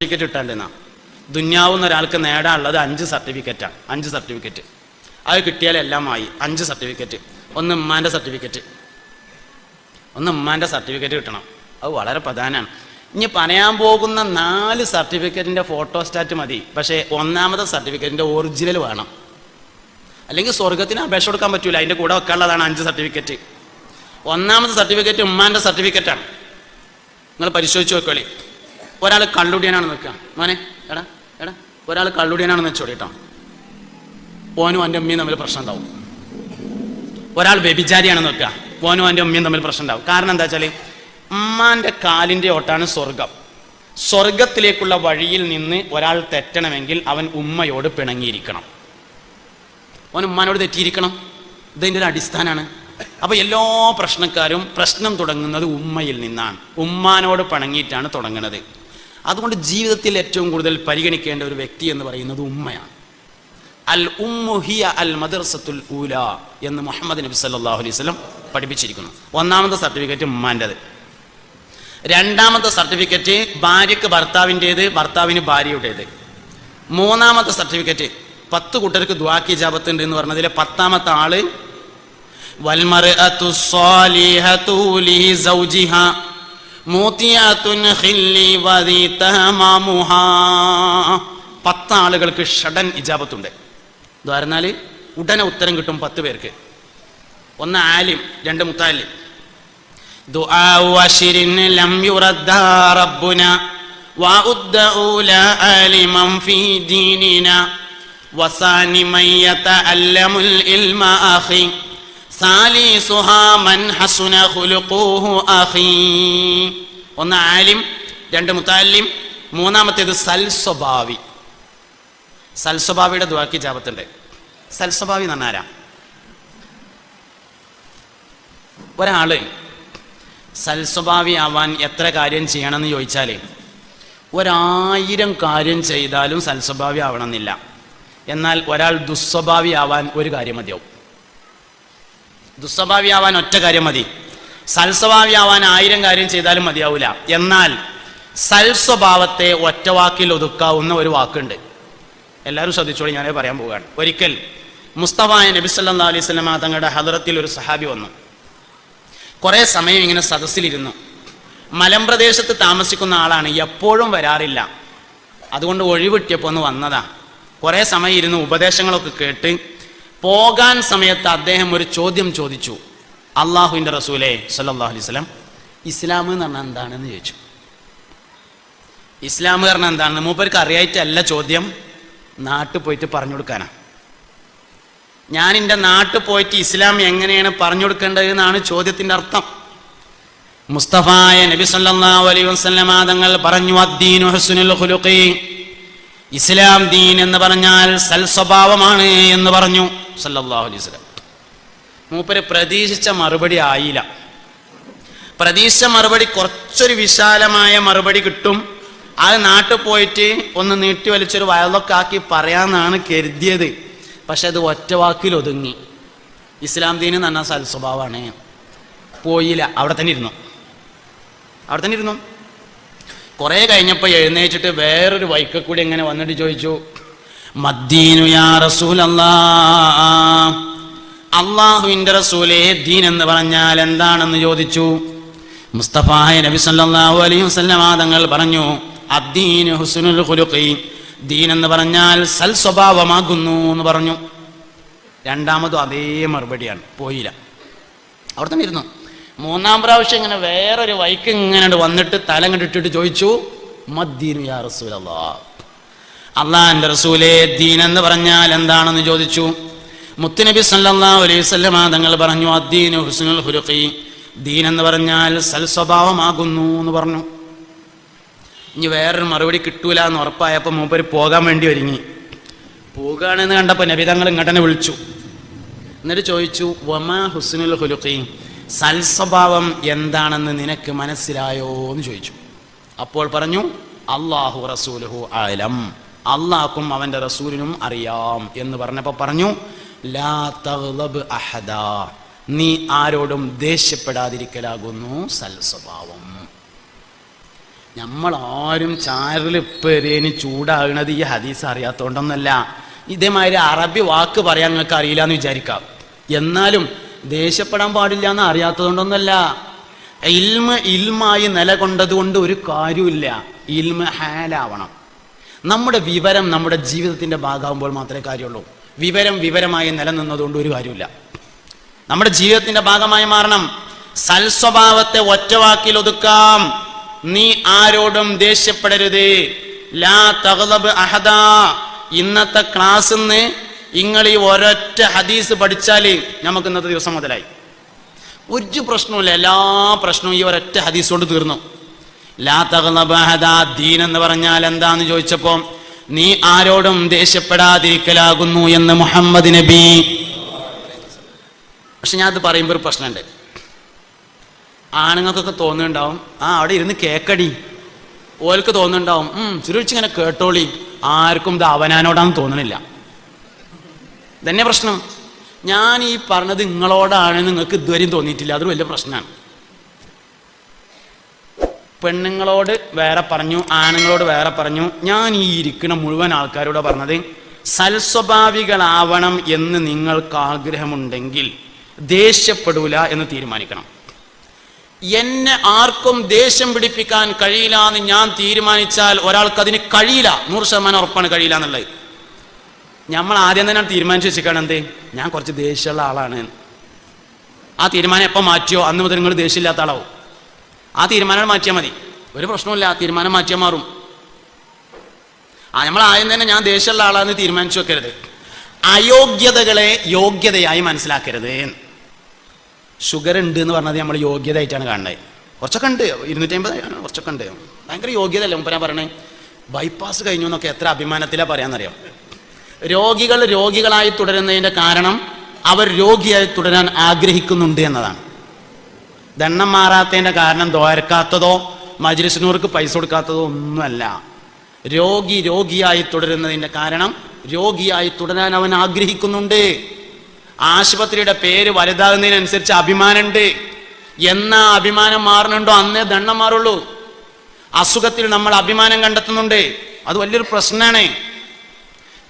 Certificate ഇട്ടാണ്ടെന്നാ ദുന്യാവുന്ന ഒരാൾക്ക് നേടാനുള്ളത് അഞ്ച് സർട്ടിഫിക്കറ്റാണ് അഞ്ച് സർട്ടിഫിക്കറ്റ് അത് കിട്ടിയാൽ എല്ലാം ആയി അഞ്ച് സർട്ടിഫിക്കറ്റ് ഒന്ന് ഉമ്മാന്റെ സർട്ടിഫിക്കറ്റ് ഒന്ന് ഉമ്മാന്റെ സർട്ടിഫിക്കറ്റ് കിട്ടണം. അത് വളരെ പ്രധാനമാണ് ഇനി പറയാൻ പോകുന്ന നാല് സർട്ടിഫിക്കറ്റിന്റെ ഫോട്ടോ സ്റ്റാറ്റ് മതി. പക്ഷേ ഒന്നാമത്തെ സർട്ടിഫിക്കറ്റിന്റെ ഒറിജിനൽ വേണം. അല്ലെങ്കിൽ സ്വർഗത്തിന് അപേക്ഷ കൊടുക്കാൻ പറ്റൂല. അതിന്റെ കൂടെ വെക്കാനുള്ളതാണ് അഞ്ച് സർട്ടിഫിക്കറ്റ് ഒന്നാമത്തെ സർട്ടിഫിക്കറ്റ് ഉമ്മാന്റെ സർട്ടിഫിക്കറ്റാണ് നിങ്ങൾ പരിശോധിച്ച് നോക്കളി ഒരാൾ കള്ളുടിയനാണ് നിൽക്കുക. മോനെ എടാ എടാ ഒരാൾ കള്ളുടിയനാണെന്ന് വെച്ചോടിട്ടോ ഓനും എന്റെ അമ്മയും തമ്മിൽ പ്രശ്നം ഉണ്ടാവും. ഒരാൾ വ്യഭിചാരിയാണെന്ന് നിൽക്കുക ഓനും എന്റെ അമ്മയും തമ്മിൽ പ്രശ്നം ഉണ്ടാവും. കാരണം എന്താ വെച്ചാൽ ഉമ്മാന്റെ കാലിന്റെ ഓട്ടാണ് സ്വർഗം സ്വർഗത്തിലേക്കുള്ള വഴിയിൽ നിന്ന് ഒരാൾ തെറ്റണമെങ്കിൽ അവൻ ഉമ്മയോട് പിണങ്ങിയിരിക്കണം. അവൻ ഉമ്മാനോട് തെറ്റിയിരിക്കണം. ഇതിന്റെ ഒരു അടിസ്ഥാനമാണ് അപ്പോൾ എല്ലാ പ്രശ്നക്കാരും പ്രശ്നം തുടങ്ങുന്നത് ഉമ്മയിൽ നിന്നാണ്. ഉമ്മാനോട് പിണങ്ങിയിട്ടാണ് തുടങ്ങുന്നത്. അതുകൊണ്ട് ജീവിതത്തിൽ ഏറ്റവും കൂടുതൽ പരിഗണിക്കേണ്ട ഒരു വ്യക്തി എന്ന് പറയുന്നത് ഉമ്മയാണ്. അൽ ഉമ്മുഹിയ അൽ മദർസത്തുൽ ഊല എന്ന് മുഹമ്മദ് നബി സല്ലാഹു അലൈഹി വസല്ലം പഠിപ്പിച്ചിരിക്കുന്നു. ഒന്നാമത്തെ സർട്ടിഫിക്കറ്റ് ഉമ്മാന്റെത്. രണ്ടാമത്തെ സർട്ടിഫിക്കറ്റ് ഭാര്യക്ക് ഭർത്താവിന്റേത് ഭർത്താവിന് ഭാര്യയുടേത്. മൂന്നാമത്തെ സർട്ടിഫിക്കറ്റ് പത്ത് കൂട്ടർക്ക് ദ്വാക്കി ജാപത്ത് ഉണ്ട് എന്ന് പറഞ്ഞതിലെ പത്താമത്തെ ആൾ വൽമർഅതു പത്ത് ആളുകൾക്ക് ഷഡൻ ഇജാബത്തുണ്ട്. എന്ന് പറഞ്ഞാൽ ഉടനെ ഉത്തരം കിട്ടും പത്ത് പേർക്ക്. ഒന്ന് ആലിം രണ്ട് മുത്താലിം. ഒന്ന് ആലിം രണ്ട് മുത്താലിം മൂന്നാമത്തേത് സൽസ്വഭാവി. സൽസ്വഭാവിയുടെ ദ്വാക്കി ജാപത്തുണ്ട് സൽസ്വഭാവി നന്നാരാ ഒരാൾ സൽസ്വഭാവി ആവാൻ എത്ര കാര്യം ചെയ്യണമെന്ന് ചോദിച്ചാൽ ഒരായിരം കാര്യം ചെയ്താലും സൽസ്വഭാവി ആവണമെന്നില്ല. എന്നാൽ ഒരാൾ ദുസ്വഭാവി ആവാൻ ഒരു കാര്യം മതിയാവും. ദുസ്വഭാവിയാവാൻ ഒറ്റ കാര്യം മതി. സൽസ്വഭാവിയാവാൻ ആയിരം കാര്യം ചെയ്താലും മതിയാവില്ല എന്നാൽ സൽസ്വഭാവത്തെ ഒറ്റവാക്കിൽ ഒതുക്കാവുന്ന ഒരു വാക്കുണ്ട്. എല്ലാവരും ശ്രദ്ധിച്ചോളി ഞാനേ പറയാൻ പോവുകയാണ്. ഒരിക്കൽ മുസ്തഫായ നബി സല്ലാ അലൈഹി സ്വലമ തങ്ങളുടെ ഹദറത്തിൽ ഒരു സഹാബി വന്നു. കുറേ സമയം ഇങ്ങനെ സദസ്സിലിരുന്നു. മലമ്പ്രദേശത്ത് താമസിക്കുന്ന ആളാണ് എപ്പോഴും വരാറില്ല. അതുകൊണ്ട് ഒഴിവിട്ടിയപ്പോൾ ഒന്ന് വന്നതാ. കുറേ സമയം ഇരുന്ന് ഉപദേശങ്ങളൊക്കെ കേട്ട് പോകാൻ സമയത്ത് അദ്ദേഹം ഒരു ചോദ്യം ചോദിച്ചു. അള്ളാഹുവിന്റെ റസൂലെ സല്ലാഹു അലൈഹി സ്വലം ഇസ്ലാം എന്ന് പറഞ്ഞാൽ എന്താണെന്ന് ചോദിച്ചു. ഇസ്ലാം എന്ന് പറഞ്ഞാൽ എന്താണെന്ന് മൂപ്പർക്ക് അറിയായിട്ടല്ല ചോദ്യം. നാട്ടിൽ പോയിട്ട് പറഞ്ഞു കൊടുക്കാനാണ് ഞാൻ എന്റെ നാട്ടിൽ പോയിട്ട് ഇസ്ലാം എങ്ങനെയാണ് പറഞ്ഞു കൊടുക്കേണ്ടത് എന്നാണ് ചോദ്യത്തിന്റെ അർത്ഥം. മുസ്തഫായ നബി സല്ലാ അലൈഹി വസല്ലമ തങ്ങൾ പറഞ്ഞു അദ്ദീൻ ഹുസ്നുൽ ഖുലുഖി. ഇസ്ലാം ദീൻ എന്ന് പറഞ്ഞാൽ സൽ സ്വഭാവമാണ് എന്ന് പറഞ്ഞു. സല്ലാഹു അലൈഹി മൂപ്പര് പ്രതീക്ഷിച്ച മറുപടി ആയില്ല. പ്രതീക്ഷിച്ച മറുപടി കുറച്ചൊരു വിശാലമായ മറുപടി കിട്ടും. അത് നാട്ടിൽ പോയിട്ട് ഒന്ന് നീട്ടി വലിച്ചൊരു വയലൊക്കെ ആക്കി പറയാമെന്നാണ് കരുതിയത്. പക്ഷെ അത് ഒറ്റ വാക്കിൽ ഒതുങ്ങി. ഇസ്ലാം ദീൻ എന്ന് പറഞ്ഞാൽ സൽസ്വഭാവമാണ്. പോയില്ല. അവിടെ തന്നെ ഇരുന്നു. അവിടെ തന്നെ ഇരുന്നു. കുറേ കഴിഞ്ഞപ്പോൾ എഴുന്നേറ്റിട്ട് വേറൊരു വൈക്ക കൂടി എങ്ങനെ വന്നിട്ട് ചോദിച്ചു മദ്ദീനു യാ റസൂൽ റസൂലേ ദീൻ എന്ന് പറഞ്ഞാൽ എന്താണെന്ന് ചോദിച്ചു. മുസ്തഫായ നബി സല്ലല്ലാഹു അലൈഹി വസല്ലമ തങ്ങൾ പറഞ്ഞു അദ്ദീനു ഹുസ്നുൽ ഖുലുഖി. ദീൻ എന്ന് പറഞ്ഞാൽ സൽ സ്വഭാവമാകുന്നു എന്ന് പറഞ്ഞു. രണ്ടാമതും അതേ മറുപടിയാണ് പോയില്ല. അവിടെ തന്നെ ഇരുന്നു. മൂന്നാം പ്രാവശ്യം ഇങ്ങനെ വേറൊരു വൈക്ക് ഇങ്ങനെ വന്നിട്ട് തലം കണ്ടിട്ടിട്ട് ചോദിച്ചു മദ്ദീനു യാ റസൂൽ റസൂലേ ദീൻ എന്ന് പറഞ്ഞാൽ എന്താണെന്ന് ചോദിച്ചു. മുത്തുനബി സല്ലല്ലാഹു അലൈഹി തങ്ങൾ പറഞ്ഞു അദ്ദീനു ഹുസ്നുൽ ഖുലുഖി ദീൻ എന്ന് പറഞ്ഞാൽ സൽ സ്വഭാവമാകുന്നു എന്ന് പറഞ്ഞു. ഇനി വേറൊരു മറുപടി കിട്ടൂല എന്ന് ഉറപ്പായപ്പോൾ മൂപ്പര് പോകാൻ വേണ്ടി ഒരുങ്ങി. പോകുകയാണെന്ന് കണ്ടപ്പോൾ നബി തങ്ങൾ ഇങ്ങോട്ടനെ വിളിച്ചു. എന്നിട്ട് ചോദിച്ചു വമാ ഹുസ്നുൽ ഹുലുഖി? സൽസ്വഭാവം എന്താണെന്ന് നിനക്ക് മനസ്സിലായോ എന്ന് ചോദിച്ചു. അപ്പോൾ പറഞ്ഞു അള്ളാഹു റസൂലുഹു ആലം. അള്ളാഹ്ക്കും അവന്റെ റസൂലിനും അറിയാം. എന്ന് പറഞ്ഞപ്പോൾ പറഞ്ഞു ലാ തഗ്ലബ് നീ ആരോടും ദേഷ്യപ്പെടാതിരിക്കലാകുന്നു സൽസ്വഭാവം. നമ്മളാരും ചാറിൽ പെരേന് ചൂടാകണത് ഈ ഹദീസ് അറിയാത്തോണ്ടൊന്നല്ല. ഇതേമാതിരി അറബി വാക്ക് പറയാൻ നിങ്ങൾക്ക് അറിയില്ല എന്ന് വിചാരിക്കാം. എന്നാലും ദേഷ്യപ്പെടാൻ പാടില്ല എന്ന് അറിയാത്തതുകൊണ്ടൊന്നല്ല ഇൽമ ഇൽമായി നിലകൊണ്ടതുകൊണ്ട് ഒരു കാര്യമില്ല ഇൽമ ഹാലാവണം. നമ്മുടെ വിവരം നമ്മുടെ ജീവിതത്തിന്റെ ഭാഗമാകുമ്പോൾ മാത്രമേ കാര്യമുള്ളൂ. വിവരം വിവരമായി നിലനിന്നതുകൊണ്ട് ഒരു കാര്യമില്ല നമ്മുടെ ജീവിതത്തിന്റെ ഭാഗമായി മാറണം. സൽസ്വഭാവത്തെ ഒറ്റവാക്കിൽ ഒതുക്കാം. നീ ആരോടും ദേഷ്യപ്പെടരുത്. ലാ തകലബ് അഹദ. ഇന്നത്തെ ക്ലാസ്സിന്ന് നിങ്ങൾ ഈ ഒരൊറ്റ ഹദീസ് പഠിച്ചാൽ നമുക്ക് ഇന്നത്തെ ദിവസം മുതലായി. ഒരു പ്രശ്നവുമില്ല എല്ലാ പ്രശ്നവും ഈ ഒരൊറ്റ ഹദീസ് കൊണ്ട് തീർന്നു. ലാ ദീൻ എന്ന് പറഞ്ഞാൽ എന്താന്ന് ചോദിച്ചപ്പോ നീ ആരോടും ദേഷ്യപ്പെടാതിരിക്കലാകുന്നു എന്ന് മുഹമ്മദ് നബി. പക്ഷെ ഞാൻ അത് പറയുമ്പോൾ ഒരു പ്രശ്നമുണ്ട്. ആണുങ്ങൾക്കൊക്കെ തോന്നുന്നുണ്ടാവും ആ അവിടെ ഇരുന്ന് കേക്കടി. ഓൽക്ക് തോന്നുന്നുണ്ടാവും ചുരുളിച്ചിങ്ങനെ കേട്ടോളി. ആർക്കും ഇത് അവനാനോടാന്ന് തോന്നണില്ല. തന്നെ പ്രശ്നം. ഞാൻ ഈ പറഞ്ഞത് നിങ്ങളോടാണ് നിങ്ങൾക്ക് ഇതുവരെയും തോന്നിയിട്ടില്ല. അതൊരു വലിയ പ്രശ്നമാണ്. പെണ്ണുങ്ങളോട് വേറെ പറഞ്ഞു ആണുങ്ങളോട് വേറെ പറഞ്ഞു. ഞാൻ ഈ ഇരിക്കുന്ന മുഴുവൻ ആൾക്കാരോട് പറഞ്ഞത് സൽസ്വഭാവികളാവണം എന്ന് നിങ്ങൾക്ക് ആഗ്രഹമുണ്ടെങ്കിൽ ദേഷ്യപ്പെടൂല എന്ന് തീരുമാനിക്കണം. എന്നെ ആർക്കും ദേഷ്യം പിടിപ്പിക്കാൻ കഴിയില്ല എന്ന് ഞാൻ തീരുമാനിച്ചാൽ ഒരാൾക്ക് അതിന് കഴിയില്ല. നൂറ് ശതമാനം ഉറപ്പാണ് കഴിയില്ല എന്നുള്ളത്. നമ്മൾ ആദ്യം തന്നെ തീരുമാനിച്ചു വെച്ചിരിക്കണം എന്തേ? ഞാൻ കുറച്ച് ദേഷ്യമുള്ള ആളാണ്. ആ തീരുമാനം എപ്പോൾ മാറ്റിയോ? അന്ന് മുതൽ നിങ്ങൾ ദേഷ്യമില്ലാത്ത ആളാവും. ആ തീരുമാനം മാറ്റിയാൽ മതി. ഒരു പ്രശ്നമില്ല ആ തീരുമാനം മാറ്റിയാൽ മാറും. ആ നമ്മൾ ആദ്യം തന്നെ ഞാൻ ദേഷ്യമുള്ള ആളാന്ന് തീരുമാനിച്ചു വെക്കരുത്. അയോഗ്യതകളെ യോഗ്യതയായി മനസ്സിലാക്കരുത്. ഷുഗർ ഉണ്ട് എന്ന് പറഞ്ഞത് നമ്മൾ യോഗ്യതയായിട്ടാണ് കാണുന്നത്. കുറച്ചൊക്കെ ഉണ്ട്. ഇരുന്നൂറ്റി അമ്പത് കുറച്ചൊക്കെ ഉണ്ട്. ഭയങ്കര യോഗ്യതയല്ലേ മുമ്പ് പറയണേ? ബൈപ്പാസ് കഴിഞ്ഞു എന്നൊക്കെ എത്ര അഭിമാനത്തിലാണ് പറയാന്നറിയാം? രോഗികൾ രോഗികളായി തുടരുന്നതിന്റെ കാരണം അവർ രോഗിയായി തുടരാൻ ആഗ്രഹിക്കുന്നുണ്ട് എന്നതാണ്. ദണ്ണം മാറാത്തതിന്റെ കാരണം ദോരക്കാത്തതോ മജുരസിനൂർക്ക് പൈസ കൊടുക്കാത്തതോ ഒന്നുമല്ല. രോഗി രോഗിയായി തുടരുന്നതിന്റെ കാരണം രോഗിയായി തുടരാൻ അവൻ ആഗ്രഹിക്കുന്നുണ്ട്. ആശുപത്രിയുടെ പേര് വലുതാകുന്നതിനനുസരിച്ച് അഭിമാനമുണ്ട്. എന്നാ അഭിമാനം മാറുന്നുണ്ടോ? അന്നേ ദണ്ണം മാറുള്ളൂ. അസുഖത്തിൽ നമ്മൾ അഭിമാനം കണ്ടെത്തുന്നുണ്ട്. അത് വലിയൊരു പ്രശ്നമാണ്.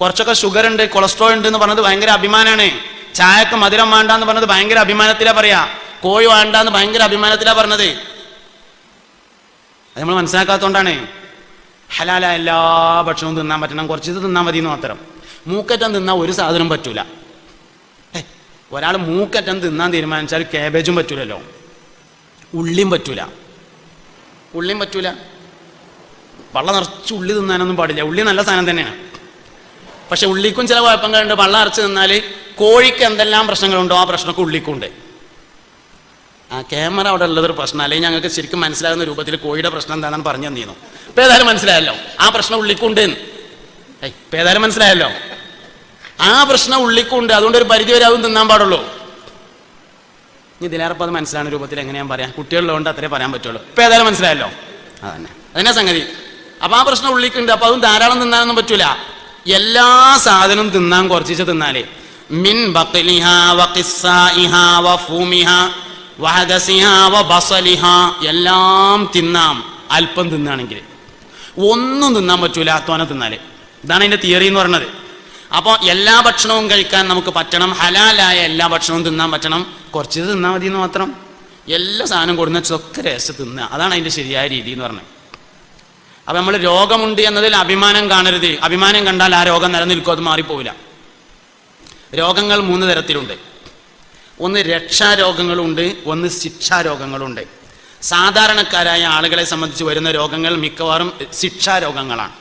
കുറച്ചൊക്കെ ഷുഗർ ഉണ്ട് കൊളസ്ട്രോൾ ഉണ്ട് എന്ന് പറഞ്ഞത് ഭയങ്കര അഭിമാനമാണ് ചായക്ക് മധുരം വേണ്ട എന്ന് പറഞ്ഞത് ഭയങ്കര അഭിമാനത്തിലാ പറയാ. കോഴി വേണ്ട എന്ന് ഭയങ്കര അഭിമാനത്തിലാ പറഞ്ഞത്. അത് നമ്മൾ മനസ്സിലാക്കാത്തോണ്ടാണ്. ഹലാല എല്ലാ ഭക്ഷണവും തിന്നാൻ പറ്റണം കുറച്ച് ഇത് തിന്നാൻ മതി എന്ന് മാത്രം. മൂക്കറ്റം തിന്നാൻ ഒരു സാധനം പറ്റൂല. ഒരാൾ മൂക്കറ്റം തിന്നാൻ തീരുമാനിച്ചാൽ കാബേജും പറ്റൂലല്ലോ. ഉള്ളിയും പറ്റൂല. ഉള്ളിയും പറ്റൂല. വള്ള നിറച്ച് ഉള്ളി തിന്നാനൊന്നും പാടില്ല. ഉള്ളി നല്ല സാധനം തന്നെയാണ്. പക്ഷെ ഉള്ളിക്കും ചില കുഴപ്പങ്ങളുണ്ട് വള്ളം അരച്ച് നിന്നാൽ കോഴിക്ക് എന്തെല്ലാം പ്രശ്നങ്ങളുണ്ടോ ആ പ്രശ്നമൊക്കെ ഉള്ളിക്കുണ്ട്. ആ ക്യാമറ അവിടെ ഉള്ളതൊരു പ്രശ്നം. അല്ലെങ്കിൽ ഞങ്ങൾക്ക് ശരിക്കും മനസ്സിലാകുന്ന രൂപത്തിൽ കോഴിയുടെ പ്രശ്നം എന്താണെന്ന് പറഞ്ഞു തന്നീന്നു. ഇപ്പൊ ഏതായാലും മനസ്സിലായല്ലോ. ആ പ്രശ്നം ഉള്ളിക്കുണ്ട്. ഇപ്പൊ ഏതായാലും മനസ്സിലായല്ലോ. ആ പ്രശ്നം ഉള്ളിക്കുണ്ട്. അതുകൊണ്ട് ഒരു പരിധി വരെ തിന്നാൻ പാടുള്ളൂ. ഇനി ഇതിലേറെപ്പം അത് മനസ്സിലാകുന്ന രൂപത്തിൽ എങ്ങനെ ഞാൻ പറയാം? കുട്ടികളുള്ളതുകൊണ്ട് അത്രേ പറയാൻ പറ്റുള്ളൂ. ഇപ്പൊ ഏതായാലും മനസ്സിലായല്ലോ. അതന്നെ. അതന്നെ സംഗതി. അപ്പൊ ആ പ്രശ്നം ഉള്ളിക്കുണ്ട്. അപ്പൊ അതും ധാരാളം തിന്നാനൊന്നും പറ്റൂല. എല്ലാ സാധനവും തിന്നാൻ കുറച്ചിച്ച് തിന്നാലേ. മിൻ എല്ലാം തിന്നാം അല്പം തിന്നാണെങ്കിൽ ഒന്നും തിന്നാൻ പറ്റൂല തോനെ തിന്നാലേ. ഇതാണ് അതിന്റെ തിയറി എന്ന് പറയുന്നത് അപ്പോൾ എല്ലാ ഭക്ഷണവും കഴിക്കാൻ നമുക്ക് പറ്റണം ഹലാലായ എല്ലാ ഭക്ഷണവും തിന്നാൻ പറ്റണം കുറച്ച് തിന്നാൽ മതി എന്ന് മാത്രം. എല്ലാ സാധനം കൊടുന്ന ചൊക്കെ രസം തിന്നുക അതാണ് അതിന്റെ ശരിയായ രീതി എന്ന് പറഞ്ഞത്. അപ്പൊ നമ്മൾ രോഗമുണ്ട് എന്നതിൽ അഭിമാനം കാണരുത്. അഭിമാനം കണ്ടാൽ ആ രോഗം നിലനിൽക്കും അത് മാറിപ്പോവില്ല. രോഗങ്ങൾ മൂന്ന് തരത്തിലുണ്ട്. ഒന്ന് രക്ഷാരോഗങ്ങളുണ്ട് ഒന്ന് ശിക്ഷാരോഗങ്ങളുണ്ട്. സാധാരണക്കാരായ ആളുകളെ സംബന്ധിച്ച് വരുന്ന രോഗങ്ങൾ മിക്കവാറും ശിക്ഷാരോഗങ്ങളാണ്.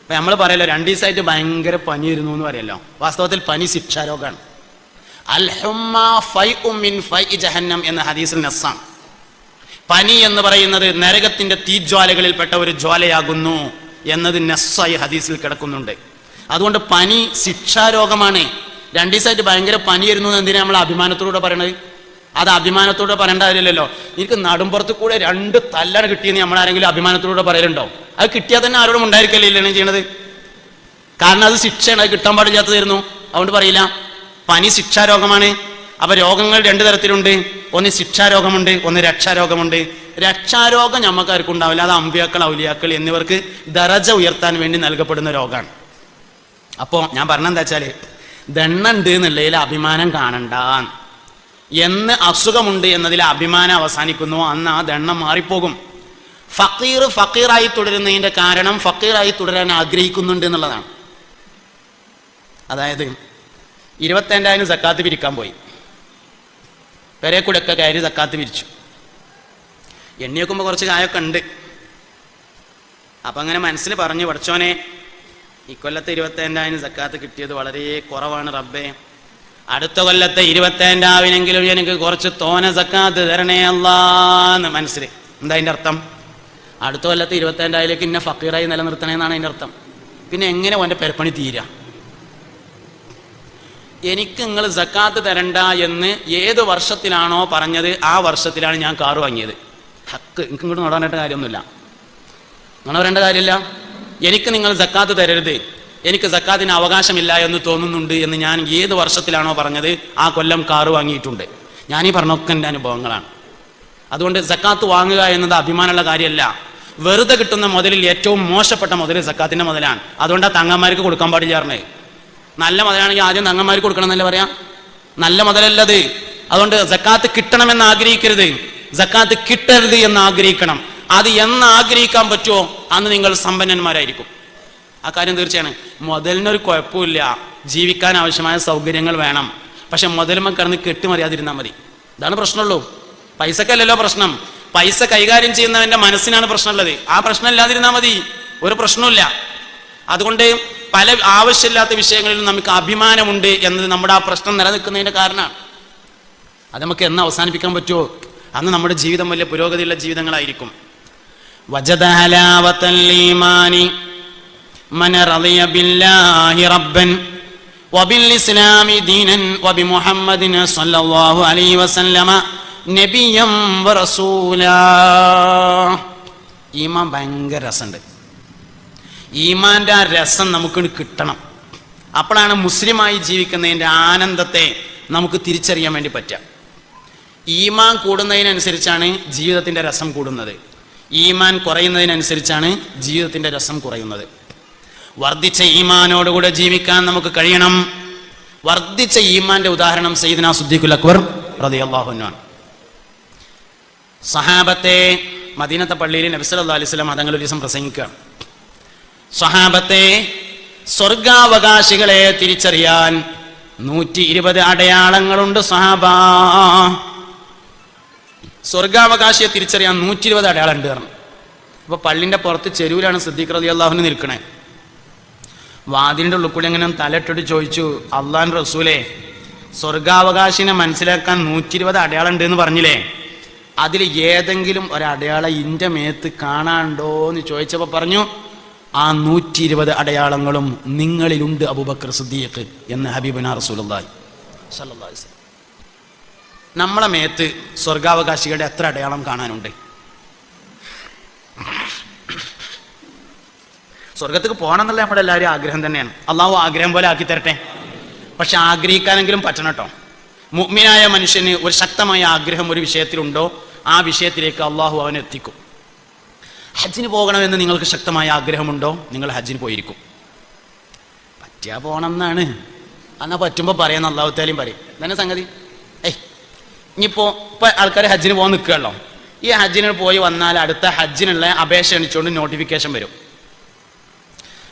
അപ്പൊ നമ്മൾ പറയല്ലോ രണ്ടു ദിവസമായിട്ട് ഭയങ്കര പനിയിരുന്നു എന്ന് പറയല്ലോ. വാസ്തവത്തിൽ പനി ശിക്ഷാരോഗമാണ്. അൽ ഹുമ്മ ഫൈഉ മിൻ ഫൈഇ ജഹന്നം എന്ന ഹദീസിൽ നസ്സാണ്. പനി എന്ന് പറയുന്നത് നരകത്തിന്റെ തീജ്വാലകളിൽപ്പെട്ട ഒരു ജ്വാലയാകുന്നു എന്നത് നെസ്സായി ഹദീസിൽ കിടക്കുന്നുണ്ട്. അതുകൊണ്ട് പനി ശിക്ഷാരോഗമാണ്. രണ്ടു ദിവസമായിട്ട് ഭയങ്കര പനിയായിരുന്നു എന്ന് എന്തിനാ നമ്മൾ അഭിമാനത്തോടെ പറയണത്? അത് അഭിമാനത്തോടെ പറയേണ്ട കാര്യമില്ലല്ലോ. എനിക്ക് നടുമ്പുറത്ത് കൂടെ രണ്ട് തല്ലാണ് കിട്ടിയെന്ന് നമ്മൾ ആരെങ്കിലും അഭിമാനത്തോടെ പറയലുണ്ടോ? അത് കിട്ടിയാൽ തന്നെ ആരോടും ഉണ്ടായിരിക്കല്ലേ ചെയ്യണത്? കാരണം അത് ശിക്ഷയാണ് അത് കിട്ടാൻ പാടില്ലാത്തതായിരുന്നു. അതുകൊണ്ട് പറയില്ല. പനി ശിക്ഷാരോഗമാണ്. അപ്പൊ രോഗങ്ങൾ രണ്ടു തരത്തിലുണ്ട്. ഒന്ന് ശിക്ഷാരോഗമുണ്ട് ഒന്ന് രക്ഷാരോഗമുണ്ട്. രക്ഷാരോഗം നമുക്കാർക്കും ഉണ്ടാവില്ല. അത് അമ്പിയാക്കൾ ഔലിയാക്കൾ എന്നിവർക്ക് ദറജ ഉയർത്താൻ വേണ്ടി നൽകപ്പെടുന്ന രോഗമാണ്. അപ്പോ ഞാൻ പറഞ്ഞെന്താ വെച്ചാൽ ദണ്ണുണ്ട് എന്നുള്ളതിൽ അഭിമാനം കാണണ്ട. എന്ന് അസുഖമുണ്ട് എന്നതിൽ അഭിമാനം അവസാനിക്കുന്നു. അന്ന് ആ ദണ്ണം മാറിപ്പോകും. ഫക്കീർ ഫക്കീറായി തുടരുന്നതിന്റെ കാരണം ഫക്കീറായി തുടരാൻ ആഗ്രഹിക്കുന്നുണ്ട് എന്നുള്ളതാണ്. അതായത് ഇരുപത്തേണ്ടായിരം സക്കാത്ത് പിരിക്കാൻ പോയി. പെരെ കൂടെ ഒക്കെ കയറി തക്കാത്ത് പിരിച്ചു. എണ്ണി വെക്കുമ്പോൾ കുറച്ച് കായൊക്കെ ഉണ്ട്. അപ്പം അങ്ങനെ മനസ്സിൽ പറഞ്ഞു പഠിച്ചോനെ ഇക്കൊല്ലത്തെ ഇരുപത്തേണ്ടായിരം സക്കാത്ത് കിട്ടിയത് വളരെ കുറവാണ് റബ്ബേ. അടുത്ത കൊല്ലത്തെ ഇരുപത്തേണ്ടാവിനെങ്കിലും എനിക്ക് കുറച്ച് തോന സക്കാത്ത് തരണേ അല്ലാന്ന് മനസ്സിൽ. എന്താ അതിന്റെ അർത്ഥം? അടുത്ത കൊല്ലത്തെ ഇരുപത്തേണ്ടായിലേക്ക് ഇന്നെ ഫക്കീറായി നിലനിർത്തണേന്നാണ് അതിന്റെ അർത്ഥം. പിന്നെ എങ്ങനെ ഓന്റെ പെരപ്പണി തീരാ? എനിക്ക് നിങ്ങൾ സക്കാത്ത് തരണ്ട എന്ന് ഏത് വർഷത്തിലാണോ പറഞ്ഞത് ആ വർഷത്തിലാണ് ഞാൻ കാറ് വാങ്ങിയത്. ഹക്ക് എനിക്ക് ഇങ്ങോട്ട് നടാനായിട്ട് കാര്യമൊന്നുമില്ല. നിങ്ങൾ വരേണ്ട കാര്യമില്ല. എനിക്ക് നിങ്ങൾ സക്കാത്ത് തരരുത്. എനിക്ക് സക്കാത്തിന് അവകാശമില്ല എന്ന് തോന്നുന്നുണ്ട് എന്ന് ഞാൻ ഏത് വർഷത്തിലാണോ പറഞ്ഞത് ആ കൊല്ലം കാറ് വാങ്ങിയിട്ടുണ്ട്. ഈ പറഞ്ഞൊക്കെ എന്റെ അനുഭവങ്ങളാണ്. അതുകൊണ്ട് സക്കാത്ത് വാങ്ങുക എന്നത് അഭിമാനമുള്ള കാര്യമല്ല. വെറുതെ കിട്ടുന്ന മുതലിൽ ഏറ്റവും മോശപ്പെട്ട മുതൽ സക്കാത്തിന്റെ മുതലാണ്. അതുകൊണ്ടാണ് തങ്ങന്മാർക്ക് കൊടുക്കാൻ പാടില്ല പറഞ്ഞത് നല്ല മുതലാണെങ്കിൽ ആദ്യം തങ്ങന്മാർക്ക് കൊടുക്കണം എന്നല്ലേ പറയാം? നല്ല മുതലല്ലത്. അതുകൊണ്ട് സക്കാത്ത് കിട്ടണമെന്ന് ആഗ്രഹിക്കരുത്. ജക്കാത്ത് കിട്ടരുത് എന്ന് ആഗ്രഹിക്കണം. അത് എന്ന് ആഗ്രഹിക്കാൻ പറ്റുമോ? അന്ന് നിങ്ങൾ സമ്പന്നന്മാരായിരിക്കും. ആ കാര്യം തീർച്ചയാണ്. മുതലിനൊരു കുഴപ്പമില്ല. ജീവിക്കാൻ ആവശ്യമായ സൗകര്യങ്ങൾ വേണം. പക്ഷെ മുതലുമ കിടന്ന് കെട്ടുമറിയാതിരുന്നാൽ മതി. ഇതാണ് പ്രശ്നമുള്ളൂ. പൈസക്കല്ലല്ലോ പ്രശ്നം. പൈസ കൈകാര്യം ചെയ്യുന്നവന്റെ മനസ്സിനാണ് പ്രശ്നമുള്ളത്. ആ പ്രശ്നം ഇല്ലാതിരുന്നാൽ മതി. ഒരു പ്രശ്നമില്ല അതുകൊണ്ട് പല ആവശ്യമില്ലാത്ത വിഷയങ്ങളിലും നമുക്ക് അഭിമാനമുണ്ട് എന്നത് നമ്മുടെ ആ പ്രശ്നം നിലനിൽക്കുന്നതിന്റെ കാരണമാണ് അത് നമുക്ക് എന്ന് അവസാനിപ്പിക്കാൻ പറ്റുമോ അന്ന് നമ്മുടെ ജീവിതം വലിയ പുരോഗതിയുള്ള ജീവിതങ്ങളായിരിക്കും വജദ ഹലാവത്തൽ ഈമാനി من رضي بالله ربا وبالإسلام دينا وبمحمد صلى الله عليه وسلم نبيا ورسولا ഈമാൻ ഭയങ്കര രസമുണ്ട് ഈമാന്റെ ആ രസം നമുക്ക് കിട്ടണം. അപ്പോഴാണ് മുസ്ലിമായി ജീവിക്കുന്നതിന്റെ ആനന്ദത്തെ നമുക്ക് തിരിച്ചറിയാൻ വേണ്ടി പറ്റുക. ഈമാൻ കൂടുന്നതിനനുസരിച്ചാണ് ജീവിതത്തിന്റെ രസം കൂടുന്നത്. ഈമാൻ കുറയുന്നതിനനുസരിച്ചാണ് ജീവിതത്തിന്റെ രസം കുറയുന്നത്. വർദ്ധിച്ച ഈമാനോടുകൂടെ ജീവിക്കാൻ നമുക്ക് കഴിയണം. വർദ്ധിച്ച ഈമാന്റെ ഉദാഹരണം സയ്യിദ്ന സുദ്ദീഖുൽ അക്ബർ റളിയല്ലാഹുവിനാണ് സഹാബത്തെ മദീനത്തെ പള്ളിയിൽ നബി സല്ലല്ലാഹു അലൈഹി അതങ്ങൾ ഒരു ദിവസം പ്രസംഗിക്കുകയാണ്. സഹാബത്തെ സ്വർഗാവകാശികളെ തിരിച്ചറിയാൻ നൂറ്റി ഇരുപത് അടയാളങ്ങളുണ്ട് സഹാബ സ്വർഗാവകാശിയെ തിരിച്ചറിയാൻ നൂറ്റി ഇരുപത് അടയാളം ഉണ്ട് പറഞ്ഞു. അപ്പൊ പള്ളിന്റെ പുറത്ത് ചെരുവിലാണ് സിദ്ദീഖ് റതി അള്ളാഹുന് നിൽക്കണേ. വാതിലിന്റെ ഉള്ളിൽ കൂടി അങ്ങനെ തലട്ടിട്ട് ചോദിച്ചു അള്ളാൻ റസൂലെ സ്വർഗാവകാശിനെ മനസ്സിലാക്കാൻ നൂറ്റി ഇരുപത് അടയാളം ഉണ്ട് എന്ന് പറഞ്ഞില്ലേ? അതിൽ ഏതെങ്കിലും ഒരടയാളം ഇന്റെ മേത്ത് കാണാണ്ടോ എന്ന് ചോദിച്ചപ്പോ പറഞ്ഞു ആ നൂറ്റി ഇരുപത് അടയാളങ്ങളും നിങ്ങളിലുണ്ട് അബൂബക്കർ സിദ്ദീഖ് എന്ന് ഹബീബന വസല്ലം. നമ്മളെ മേത്ത് സ്വർഗാവകാശികളുടെ എത്ര അടയാളം കാണാനുണ്ട്? സ്വർഗത്തേക്ക് പോകണം എന്നുള്ള നമ്മുടെ എല്ലാവരും ആഗ്രഹം തന്നെയാണ്. അള്ളാഹു ആഗ്രഹം പോലെ ആക്കി തരട്ടെ. പക്ഷെ ആഗ്രഹിക്കാനെങ്കിലും പറ്റണം കേട്ടോ. മുഗ്മിനായ മനുഷ്യന് ഒരു ശക്തമായ ആഗ്രഹം ഒരു വിഷയത്തിലുണ്ടോ? ആ വിഷയത്തിലേക്ക് അള്ളാഹു അവനെ എത്തിക്കും. ഹജ്ജിന് പോകണമെന്ന് നിങ്ങൾക്ക് ശക്തമായ ആഗ്രഹമുണ്ടോ? നിങ്ങൾ ഹജ്ജിന് പോയിരിക്കും. പറ്റിയാ പോകണം എന്നാണ് എന്നാ പറ്റുമ്പോൾ പറയാൻ നല്ലാവത്താലും താലും പറയും. തന്നെ സംഗതി? ഏയ് ഇനിയിപ്പോ ഇപ്പൊ ആൾക്കാർ ഹജ്ജിന് പോകാൻ നിൽക്കുകയല്ലോ ഈ ഹജ്ജിന് പോയി വന്നാൽ അടുത്ത ഹജ്ജിനുള്ള അപേക്ഷ എണിച്ചുകൊണ്ട് നോട്ടിഫിക്കേഷൻ വരും.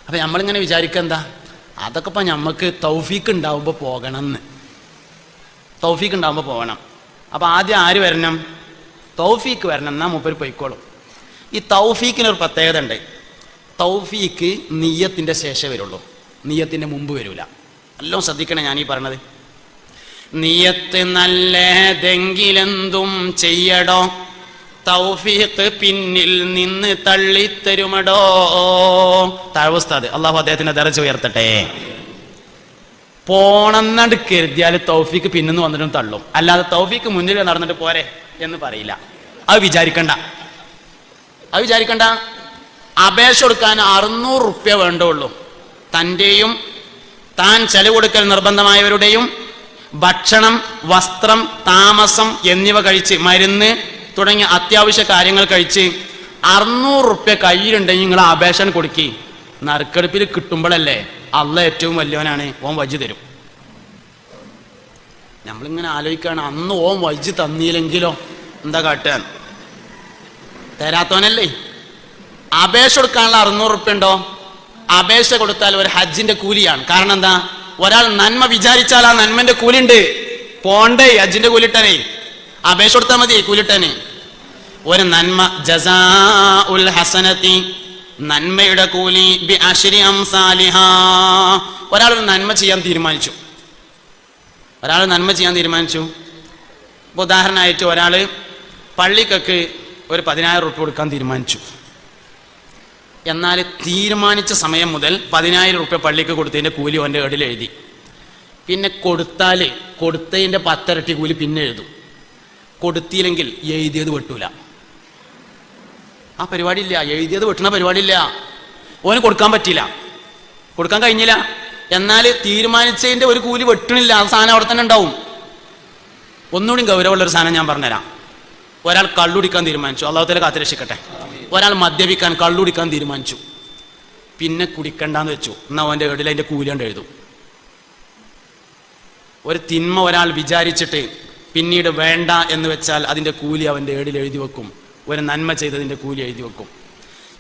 അപ്പൊ നമ്മളിങ്ങനെ വിചാരിക്കുക എന്താ? അതൊക്കെ ഇപ്പൊ നമുക്ക് തൗഫീക്ക് ഉണ്ടാവുമ്പോൾ പോകണം എന്ന് തൗഫീക്ക് ഉണ്ടാവുമ്പോൾ പോകണം. അപ്പൊ ആദ്യം ആര് വരണം? തൗഫീക്ക് വരണം. എന്നാ മൂപ്പര് പൊയ്ക്കോളും. ഈ തൗഫീക്കിന് ഒരു പ്രത്യേകത ഉണ്ട് തൗഫീക്ക് നീയത്തിന്റെ ശേഷമേ വരുള്ളൂ. നീയത്തിന്റെ മുമ്പ് വരൂല. എല്ലാം ശ്രദ്ധിക്കണേ ഞാനീ പറഞ്ഞത് നീയത്ത് നല്ലതെങ്കിലെന്തും ചെയ്യടോ. തൗഫീഖ് പിന്നിൽ നിന്ന് തള്ളിത്തരുമടോ. താഴ്വസ്താദ് അള്ളാഹു അദ്ദേഹത്തിന്റെ ദർജ ഉയർത്തട്ടെ. പോണെന്നണ്ട് കരുതിയാൽ തൗഫീഖ് പിന്നിന്ന് വന്നിട്ടും തള്ളും. അല്ലാതെ തൗഫീഖ് മുന്നിൽ നടന്നിട്ട് പോരെ എന്ന് പറയില്ല. അത് വിചാരിക്കണ്ട. അത് വിചാരിക്കണ്ട. അപേക്ഷ കൊടുക്കാൻ അറുന്നൂറ് റുപ്യ വേണ്ടുള്ളൂ. തന്റെയും താൻ ചെലവ് കൊടുക്കൽ നിർബന്ധമായവരുടെയും ഭക്ഷണം വസ്ത്രം താമസം എന്നിവ കഴിച്ച് മരുന്ന് തുടങ്ങിയ അത്യാവശ്യ കാര്യങ്ങൾ കഴിച്ച് അറുന്നൂറ് റുപ്യ കയ്യിലുണ്ടെങ്കിൽ നിങ്ങൾ അപേക്ഷ കൊടുക്കി. നറുക്കെടുപ്പിൽ കിട്ടുമ്പോഴല്ലേ അല്ല ഏറ്റവും വലിയവനാണ്. ഓം വജ് തരും. നമ്മളിങ്ങനെ ആലോചിക്കുകയാണ് അന്ന് ഓം വജ് തന്നില്ലെങ്കിലോ? എന്താ കാട്ടാൻ? തരാത്തവനല്ലേ അപേക്ഷ കൊടുക്കാനുള്ള അറുന്നൂറ് റുപ്യ ഉണ്ടോ? അപേക്ഷ കൊടുത്താൽ ഒരു ഹജ്ജിന്റെ കൂലിയാണ്. കാരണം എന്താ? ഒരാൾ നന്മ വിചാരിച്ചാൽ ആ നന്മന്റെ കൂലിണ്ട് പോണ്ടേ ഹജ്ജിന്റെ കൂലിട്ടനെ. അപേക്ഷ കൊടുത്താൽ മതി കൂലിട്ടനെ. ഒരു നന്മ ജസാ ഉൽ ഹസനത്തി നന്മയുടെ കൂലി ഒരാൾ ഒരു നന്മ ചെയ്യാൻ തീരുമാനിച്ചു. ഒരാൾ നന്മ ചെയ്യാൻ തീരുമാനിച്ചു. ഉദാഹരണമായിട്ട് ഒരാൾ പള്ളിക്കൊക്കെ ഒരു പതിനായിരം റുപ്യ കൊടുക്കാൻ തീരുമാനിച്ചു. എന്നാൽ തീരുമാനിച്ച സമയം മുതൽ പതിനായിരം റുപ്യ പള്ളിക്ക് കൊടുത്തതിന്റെ കൂലി അവന്റെ ഏടിൽ എഴുതി. പിന്നെ കൊടുത്താൽ കൊടുത്തതിന്റെ പത്തരട്ടി കൂലി പിന്നെ എഴുതും. കൊടുത്തില്ലെങ്കിൽ എഴുതിയത് വെട്ടൂല. ആ പരിപാടി ഇല്ല. എഴുതിയത് വെട്ടണ പരിപാടി ഇല്ല. ഓന് കൊടുക്കാൻ പറ്റില്ല കൊടുക്കാൻ കഴിഞ്ഞില്ല. എന്നാൽ തീരുമാനിച്ചതിന്റെ ഒരു കൂലി വെട്ടണില്ല. ആ സാധനം അവിടെ തന്നെ ഉണ്ടാവും. ഒന്നുകൂടി ഗൗരവമുള്ളൊരു സാധനം ഞാൻ പറഞ്ഞുതരാം. ഒരാൾ കള്ളുടിക്കാൻ തീരുമാനിച്ചു. അള്ളാഹുത്തല കാത്തിരക്ഷിക്കട്ടെ. ഒരാൾ മദ്യപിക്കാൻ കള്ളുടിക്കാൻ തീരുമാനിച്ചു. പിന്നെ കുടിക്കണ്ടെന്ന് വെച്ചു. എന്നാ അവന്റെ വീട്ടിൽ അതിന്റെ കൂലിയുണ്ട് എഴുതും. ഒരു തിന്മ ഒരാൾ വിചാരിച്ചിട്ട് പിന്നീട് വേണ്ട എന്ന് വെച്ചാൽ അതിന്റെ കൂലി അവന്റെ ഏടിൽ എഴുതി വെക്കും. ഒരു നന്മ ചെയ്തതിന്റെ കൂലി എഴുതി വെക്കും.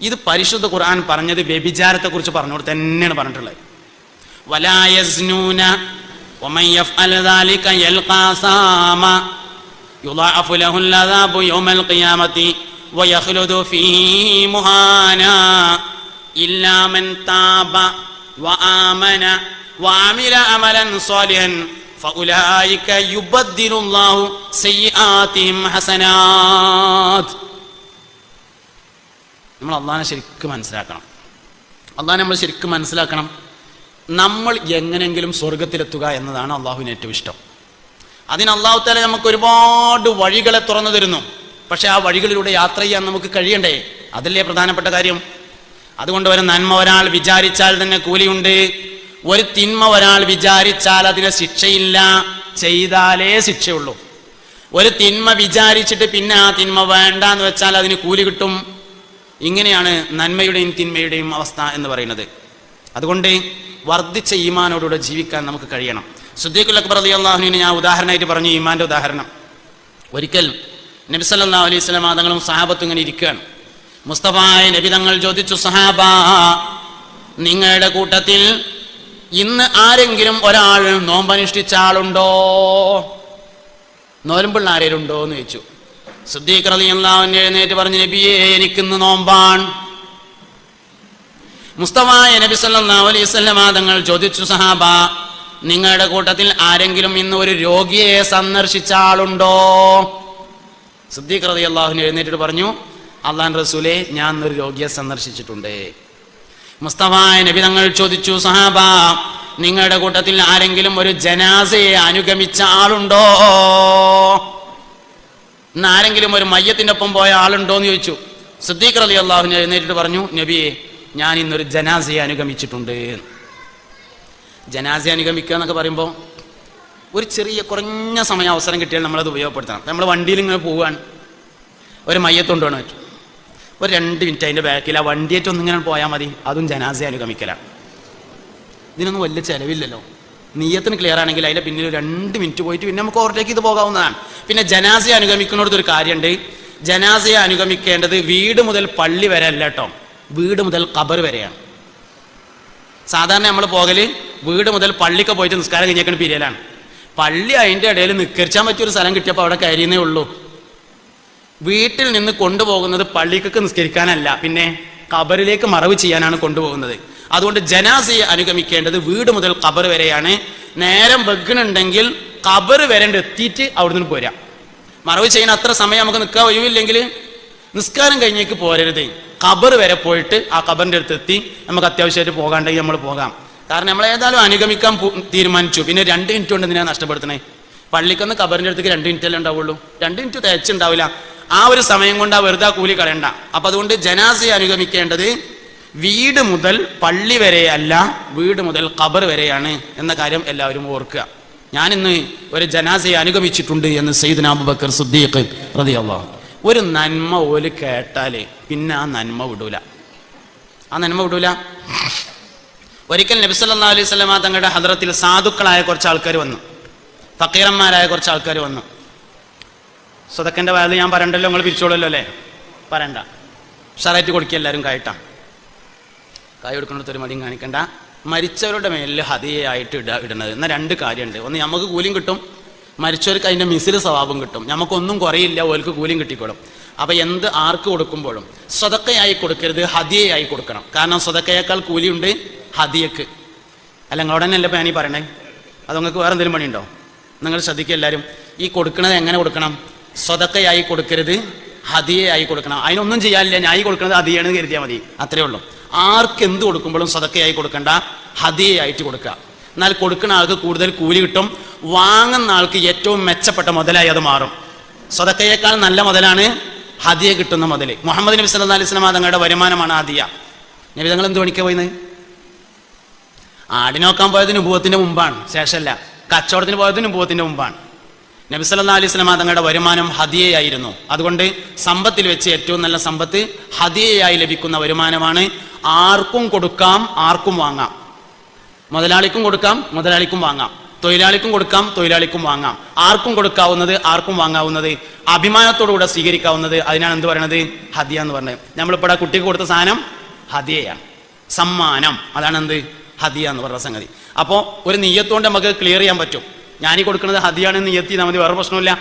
ഇത് പരിശുദ്ധ ഖുർആൻ പറഞ്ഞത് വ്യഭിചാരത്തെക്കുറിച്ച് പറഞ്ഞോട് തന്നെയാണ് പറഞ്ഞിട്ടുള്ളത്. يضاعف له العذاب يوم القيامة ويخلد فيه مهانا إلا من تاب وآمن وعمل عملا صالحا فأولئك يبدل الله سيئاتهم حسنات നമ്മൾ അള്ളാഹിനെ ശരിക്കും മനസ്സിലാക്കണം അള്ളാഹിനെ നമ്മൾ ശരിക്കും മനസ്സിലാക്കണം നമ്മൾ എങ്ങനെയെങ്കിലും സ്വർഗത്തിലെത്തുക എന്നതാണ് അള്ളാഹുവിന് ഏറ്റവും ഇഷ്ടം അതിന് അള്ളാഹു താല നമുക്ക് ഒരുപാട് വഴികളെ തുറന്നു തരുന്നു. പക്ഷെ ആ വഴികളിലൂടെ യാത്ര ചെയ്യാൻ നമുക്ക് കഴിയണ്ടേ? അതല്ലേ പ്രധാനപ്പെട്ട കാര്യം. അതുകൊണ്ട് ഒരു നന്മ ഒരാൾ വിചാരിച്ചാൽ തന്നെ കൂലിയുണ്ട്. ഒരു തിന്മ ഒരാൾ വിചാരിച്ചാൽ അതിന് ശിക്ഷയില്ല. ചെയ്താലേ ശിക്ഷയുള്ളൂ. ഒരു തിന്മ വിചാരിച്ചിട്ട് പിന്നെ ആ തിന്മ വേണ്ട എന്ന് വെച്ചാൽ അതിന് കൂലി കിട്ടും. ഇങ്ങനെയാണ് നന്മയുടെയും തിന്മയുടെയും അവസ്ഥ എന്ന് പറയുന്നത്. അതുകൊണ്ട് വർദ്ധിച്ച ഈമാനോടുകൂടെ ജീവിക്കാൻ നമുക്ക് കഴിയണം. സുദ്ദീഖുൽ അക്ബർ അലി അള്ളാഹുവിന് ഞാൻ ഉദാഹരണമായിട്ട് പറഞ്ഞു ഈമാന്റെ ഉദാഹരണം. ഒരിക്കൽ നബി സല്ലല്ലാഹു അലൈഹി സ്വലം തങ്ങളും സഹാബത്തും ഇങ്ങനെ ഇരിക്കുകയാണ്. മുസ്തഫായ നബി തങ്ങൾ ചോദിച്ചു സഹാബ നിങ്ങളുടെ കൂട്ടത്തിൽ ഇന്ന് ആരെങ്കിലും ഒരാൾ നോമ്പനുഷ്ഠിച്ച ആളുണ്ടോ? നോലമ്പുള്ള ആരെങ്കിലും ഉണ്ടോ എന്ന് ചോദിച്ചു. സുദ്ദീഖ് അലി അള്ളാഹുവിന്റെ എഴുന്നേറ്റ് പറഞ്ഞു നബിയെ എനിക്കിന്ന് നോമ്പാണ്. മുസ്തഫായ നബി സല്ലല്ലാഹു അലൈഹി വസല്ലം തങ്ങൾ ചോദിച്ചു സഹാബ നിങ്ങളുടെ കൂട്ടത്തിൽ ആരെങ്കിലും ഇന്ന് ഒരു രോഗിയെ സന്ദർശിച്ച ആളുണ്ടോ? സിദ്ദീഖ് റതി അള്ളാഹുവിന് എഴുന്നേറ്റിട്ട് പറഞ്ഞു അള്ളാൻ റസൂലെ ഞാൻ ഒരു രോഗിയെ സന്ദർശിച്ചിട്ടുണ്ട്. മുസ്തഫായ നബി തങ്ങൾ ചോദിച്ചു സഹാബ നിങ്ങളുടെ കൂട്ടത്തിൽ ആരെങ്കിലും ഒരു ജനാസയെ അനുഗമിച്ച ആളുണ്ടോ? ഇന്ന് ആരെങ്കിലും ഒരു മയ്യത്തിന്റെ ഒപ്പം പോയ ആളുണ്ടോ? എന്ന് ചോദിച്ചു. സിദ്ദീഖ് റതി അള്ളാഹുവിനെ എഴുന്നേറ്റിട്ട് പറഞ്ഞു നബിയെ ഞാൻ ഇന്നൊരു ജനാസയെ അനുഗമിച്ചിട്ടുണ്ട്. ജനാസയെ അനുഗമിക്കുക എന്നൊക്കെ പറയുമ്പോൾ ഒരു ചെറിയ കുറഞ്ഞ സമയം അവസരം കിട്ടിയാൽ നമ്മളത് ഉപയോഗപ്പെടുത്തണം. നമ്മൾ വണ്ടിയിൽ ഇങ്ങനെ പോവുകയാണ് ഒരു മയ്യത്തുകൊണ്ടാണ് പറ്റും. ഒരു രണ്ട് മിനിറ്റ് അതിന്റെ ബാക്കിൽ ആ വണ്ടിയേറ്റ് ഒന്നിങ്ങനെ പോയാൽ മതി. അതും ജനാസ അനുഗമിക്കലാണ് ഇതിനൊന്നും വലിയ ചിലവില്ലല്ലോ. നീയത്തിന് ക്ലിയർ ആണെങ്കിൽ അതിന്റെ പിന്നിൽ രണ്ട് മിനിറ്റ് പോയിട്ട് പിന്നെ നമുക്ക് ഓവർടേക്ക് ചെയ്ത് പോകാവുന്നതാണ്. പിന്നെ ജനാസയെ അനുഗമിക്കുന്നിടത്ത് ഒരു കാര്യമുണ്ട് ജനാസയെ അനുഗമിക്കേണ്ടത് വീട് മുതൽ പള്ളി വരെ അല്ല കേട്ടോ വീട് മുതൽ ഖബർ വരെയാണ്. സാധാരണ നമ്മൾ പോകൽ വീട് മുതൽ പള്ളിക്ക് പോയിട്ട് നിസ്കാരം കഴിഞ്ഞേക്കണ പിരിയലാണ് പള്ളി അതിന്റെ ഇടയിൽ നിക്കരിച്ചാൻ പറ്റിയൊരു സ്ഥലം കിട്ടിയപ്പോൾ അവിടെ കയറിയെന്നേ ഉള്ളൂ. വീട്ടിൽ നിന്ന് കൊണ്ടുപോകുന്നത് പള്ളിക്കൊക്കെ നിസ്കരിക്കാനല്ല പിന്നെ കബറിലേക്ക് മറവ് ചെയ്യാനാണ് കൊണ്ടുപോകുന്നത്. അതുകൊണ്ട് ജനാസയെ അനുഗമിക്കേണ്ടത് വീട് മുതൽ കബർ വരെയാണ്. നേരം വെക്കണുണ്ടെങ്കിൽ കബർ വരേണ്ട എത്തിയിട്ട് അവിടുന്ന് പോരാ. മറവ് ചെയ്യാൻ അത്ര സമയം നമുക്ക് നിൽക്കാൻ ഒഴിവില്ലെങ്കിൽ നിസ്കാരം കഴിഞ്ഞേക്ക് പോരരുത്. ഖബർ വരെ പോയിട്ട് ആ ഖബറിന്റെ അടുത്ത് എത്തി. നമുക്ക് അത്യാവശ്യമായിട്ട് പോകാണ്ടെങ്കിൽ നമ്മൾ പോകാം. കാരണം നമ്മൾ ഏതായാലും അനുഗമിക്കാൻ തീരുമാനിച്ചു. പിന്നെ രണ്ട് മിനിറ്റ് കൊണ്ട് എന്തിനാണ് നഷ്ടപ്പെടുത്തണേ പള്ളിക്കൊന്ന് ഖബറിന്റെ അടുത്തേക്ക് രണ്ട് മിനിറ്റ് അല്ലേ ഉണ്ടാവുള്ളൂ. രണ്ട് മിനിറ്റ് തേച്ചുണ്ടാവില്ല. ആ ഒരു സമയം കൊണ്ട് ആ വെറുതെ കൂലി കളയണ്ട. അപ്പൊ അതുകൊണ്ട് ജനാസി അനുഗമിക്കേണ്ടത് വീട് മുതൽ പള്ളി വരെ അല്ല വീട് മുതൽ ഖബർ വരെയാണ് എന്ന കാര്യം എല്ലാവരും ഓർക്കുക. ഞാനിന്ന് ഒരു ജനാസയെ അനുഗമിച്ചിട്ടുണ്ട് എന്ന് സയ്യിദ് അബൂബക്കർ സുദ്ദീഖ് റളിയല്ലാഹു ഒരു നന്മ ഓൽ കേട്ടാൽ പിന്നെ ആ നന്മ വിടൂല. ആ നന്മ വിടൂല? ഒരിക്കൽ നബി അലൈഹി വസല്ലമ തങ്ങളുടെ ഹദ്രത്തിൽ സാധുക്കളായ കുറച്ച് ആൾക്കാർ വന്നു. ഫക്കീറന്മാരായ കുറച്ച് ആൾക്കാർ വന്നു. സ്വതക്കന്റെ വയത് ഞാൻ പറയണ്ടല്ലോ നിങ്ങൾ പിരിച്ചോളല്ലോ അല്ലേ? പറയണ്ട. ഉഷാറായിട്ട് കൊടുക്കുക എല്ലാവരും കായിട്ടാ കായ് കൊടുക്കുന്നിടത്ത് ഒരു മടിയും കാണിക്കണ്ട. മരിച്ചവരുടെ മേലിൽ ഹതിയായിട്ട് ഇട ഇടുന്നത് എന്നാൽ രണ്ട് കാര്യമുണ്ട് ഒന്ന് നമുക്ക് കൂലിയും കിട്ടും. മരിച്ചവർക്ക് അതിന്റെ മിസിൽ സ്വഭാവം കിട്ടും. നമുക്കൊന്നും കുറയില്ല ഓർക്ക് കൂലിയും കിട്ടിക്കോളും. അപ്പോൾ എന്ത് ആർക്ക് കൊടുക്കുമ്പോഴും സ്വതക്കയായി കൊടുക്കരുത് ഹദിയയായി കൊടുക്കണം. കാരണം സ്വതക്കയേക്കാൾ കൂലിയുണ്ട് ഹതിയക്ക് അല്ല നിങ്ങളോട് തന്നെ അല്ലേ ഞാനീ പറയണേ? അത് നിങ്ങൾക്ക് വേറെ എന്തെങ്കിലും പണിയുണ്ടോ? നിങ്ങൾ ശ്രദ്ധിക്കുക എല്ലാവരും ഈ കൊടുക്കുന്നത് എങ്ങനെ കൊടുക്കണം? സ്വതക്കയായി കൊടുക്കരുത് ഹതിയായി കൊടുക്കണം. അതിനൊന്നും ചെയ്യാനില്ല ഈ കൊടുക്കുന്നത് ഹതിയാണെന്ന് കരുതിയാൽ മതി. അത്രേ ഉള്ളൂ. ആർക്ക് എന്ത് കൊടുക്കുമ്പോഴും സ്വതക്കയായി കൊടുക്കണ്ട ഹതിയായിട്ട് കൊടുക്കുക. എന്നാൽ കൊടുക്കുന്ന ആൾക്ക് കൂടുതൽ കൂലി കിട്ടും. വാങ്ങുന്ന ആൾക്ക് ഏറ്റവും മെച്ചപ്പെട്ട മുതലായി അത് മാറും. സ്വതക്കയേക്കാൾ നല്ല മുതലാണ് ഹദിയ കിട്ടുന്ന മുതൽ മുഹമ്മദ് നബി സല്ലാ അലൈഹി തങ്ങളുടെ വരുമാനമാണ് ഹദിയ. നബി തങ്ങൾ എന്ത് പണിക്കാ പോയിന്ന്? ആടി നോക്കാൻ പോയതിന് നുഭവത്തിന്റെ മുമ്പാണ്. ശേഷമല്ല കച്ചവടത്തിന് പോയതിന് നുഭവത്തിന്റെ മുമ്പാണ്. നബി സല്ലാ അലൈഹി തങ്ങളുടെ വരുമാനം ഹദിയയായിരുന്നു. അതുകൊണ്ട് സമ്പത്തിൽ വെച്ച് ഏറ്റവും നല്ല സമ്പത്ത് ഹദിയയായി ലഭിക്കുന്ന വരുമാനമാണ് ആർക്കും കൊടുക്കാം ആർക്കും വാങ്ങാം. മുതലാളിക്കും കൊടുക്കാം മുതലാളിക്കും വാങ്ങാം. തൊഴിലാളിക്കും കൊടുക്കാം തൊഴിലാളിക്കും വാങ്ങാം. ആർക്കും കൊടുക്കാവുന്നത് ആർക്കും വാങ്ങാവുന്നത് അഭിമാനത്തോടുകൂടെ സ്വീകരിക്കാവുന്നത് അതിനാണ് എന്ത് പറയണത്? ഹദിയ എന്ന് പറഞ്ഞത്. നമ്മളിപ്പോൾ കുട്ടിക്ക് കൊടുത്ത സാധനം ഹദിയയാണ്. സമ്മാനം. അതാണ് എന്ത്? ഹദിയ എന്ന് പറഞ്ഞ സംഗതി. അപ്പോൾ ഒരു നെയ്യത്തുകൊണ്ട് നമുക്ക് ക്ലിയർ ചെയ്യാൻ പറ്റും. ഞാനീ കൊടുക്കുന്നത് ഹദിയാണ് നെയ്യത്തി നമുക്ക് വേറെ പ്രശ്നമില്ല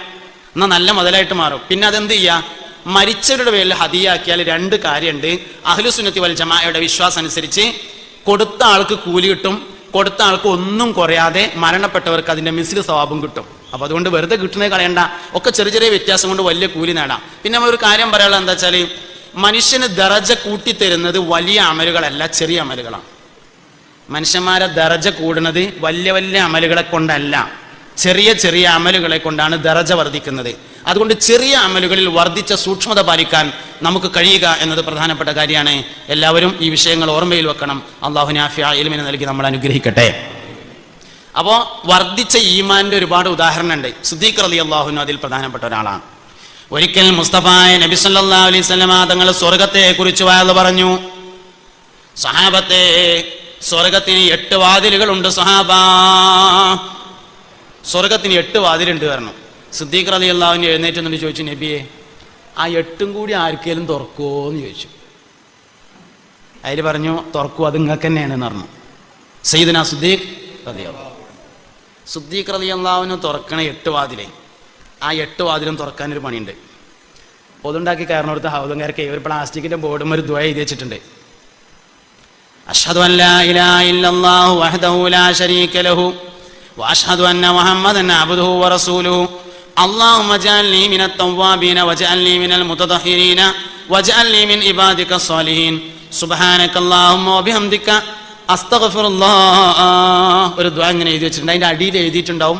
എന്നാൽ നല്ല മുതലായിട്ട് മാറും. പിന്നെ അതെന്ത് ചെയ്യുക മരിച്ചവരുടെ പേരിൽ ഹദിയാക്കിയാൽ രണ്ട് കാര്യമുണ്ട്. അഹ്ലുസുന്നത്തി വൽ ജമാഅയുടെ വിശ്വാസം അനുസരിച്ച് കൊടുത്ത ആൾക്ക് കൂലി കിട്ടും കൊടുത്ത ആൾക്ക് ഒന്നും കുറയാതെ മരണപ്പെട്ടവർക്ക് അതിന്റെ മിസ്സിൽ സ്വഭാവം കിട്ടും. അപ്പൊ അതുകൊണ്ട് വെറുതെ കിട്ടുന്നത് കളയണ്ട. ഒക്കെ ചെറിയ ചെറിയ വ്യത്യാസം കൊണ്ട് വലിയ കൂലി നേടാം. പിന്നെ ഒരു കാര്യം പറയാനുള്ളത് എന്താ വെച്ചാൽ മനുഷ്യന് ദറജ കൂട്ടിത്തരുന്നത് വലിയ അമലുകളല്ല ചെറിയ അമലുകളാണ്. മനുഷ്യന്മാരെ ദറജ കൂടുന്നത് വലിയ വലിയ അമലുകളെ കൊണ്ടല്ല. ചെറിയ ചെറിയ അമലുകളെ കൊണ്ടാണ് ദറജ വർദ്ധിക്കുന്നത്. അതുകൊണ്ട് ചെറിയ അമലുകളിൽ വർദ്ധിച്ച സൂക്ഷ്മത പാലിക്കാൻ നമുക്ക് കഴിയുക എന്നത് പ്രധാനപ്പെട്ട കാര്യമാണ്. എല്ലാവരും ഈ വിഷയങ്ങൾ ഓർമ്മയിൽ വെക്കണം. അള്ളാഹു നാഫിയ നൽകി നമ്മൾ അനുഗ്രഹിക്കട്ടെ. അപ്പോൾ വർദ്ധിച്ച ഈമാന്റെ ഒരുപാട് ഉദാഹരണമുണ്ട് സുദ്ദീഖ് അലി അള്ളാഹുനു അതിൽ പ്രധാനപ്പെട്ട ഒരാളാണ്. ഒരിക്കൽ മുസ്തഫായ നബി സല്ലാ അലൈഹി സ്വലമ തങ്ങൾ സ്വർഗത്തെ കുറിച്ച് വയത് പറഞ്ഞു. സഹാബത്തെ സ്വർഗത്തിന് എട്ട് വാതിലുകളുണ്ട് സഹാബ. സ്വർഗത്തിന് എട്ട് വാതിലുണ്ട് പറഞ്ഞു. സിദ്ദീഖർ അലി അള്ളാഹുവിന് എഴുന്നേറ്റ് എന്നിട്ട് ചോദിച്ചു നബിയെ ആ എട്ടും കൂടി ആർക്കേലും തുറക്കുമോ എന്ന് ചോദിച്ചു. അതിൽ പറഞ്ഞു തുറക്കൂ അത് നിങ്ങൾക്ക് തന്നെയാണ് എന്ന് പറഞ്ഞു. സയ്യിദിന സുദ്ദീഖ് റതിയോ സുദ്ദീഖ് റതി അള്ളാഹുവിന് തുറക്കണ എട്ട് വാതിലേ ആ എട്ട് വാതിലും തുറക്കാനൊരു പണിയുണ്ട്. പൊതുണ്ടാക്കി കയറിനടുത്ത് കയറി ഒരു പ്ലാസ്റ്റിക്കിന്റെ ബോർഡും ഒരു ദ്വയ എഴുതി വെച്ചിട്ടുണ്ട്. അഷദ് അല്ലാഹു വഹദഹു ലാ ലഹു അന്ന മുഹമ്മദ് അബ്ദുഹു റസൂലുഹു اللهم اجعلني من التوابين واجعلني من المتطهرين واجعلني من عبادك الصالحين سبحانك اللهم وبحمدك استغفر الله ഒരു ദുആ ഇങ്ങനെ എഴുതി വെച്ചിട്ടുണ്ട് അതിന്റെ അടിയിൽ എഴുതിയിട്ടുണ്ടാവും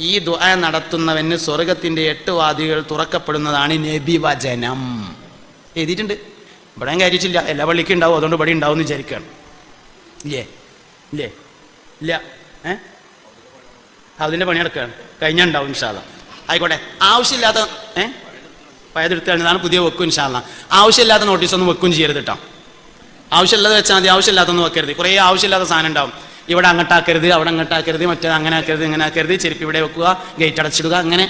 ഈ ദുആ നടത്തുന്നവന് സ്വർഗത്തിന്റെ എട്ട് വാതിലുകൾ തുറക്കപ്പെടുന്നതാണ് നബി വചനം എഴുതിയിട്ടുണ്ട് ഇവിടെ ഞാൻ കാര്യച്ചില്ല എല്ലാ പള്ളിക്കും ഉണ്ടാവും അതുകൊണ്ട് ഇവിടെ ഉണ്ടാവും എന്ന് വിചാരിക്കുകയാണ് ഇല്ലേ ഇല്ലേ ഇല്ല ഏ അതിന്റെ പണി നടക്കുകയാണ് കഴിഞ്ഞ ഉണ്ടാവും ഇൻഷാല്ല ആയിക്കോട്ടെ. ആവശ്യമില്ലാത്ത ഏ? പയതെടുത്ത് കഴിഞ്ഞതാണ് പുതിയ വെക്കും ഇൻഷാല്ല ആവശ്യമില്ലാത്ത നോട്ടീസ് ഒന്നും വെക്കും ചെയ്യരുത് കേട്ടോ ആവശ്യമില്ലാതെ വെച്ചാൽ മതി. ആവശ്യമില്ലാത്തൊന്നും വെക്കരുത്. കുറേ ആവശ്യമില്ലാത്ത സാധനം ഉണ്ടാവും. ഇവിടെ അങ്ങോട്ടാക്കരുത് അവിടെ അങ്ങോട്ടാക്കരുത് മറ്റേ അങ്ങനെ ആക്കരുത് ഇങ്ങനെ ആക്കരുത് ചെരുപ്പ് ഇവിടെ വെക്കുക ഗേറ്റ് അടച്ചിടുക അങ്ങനെ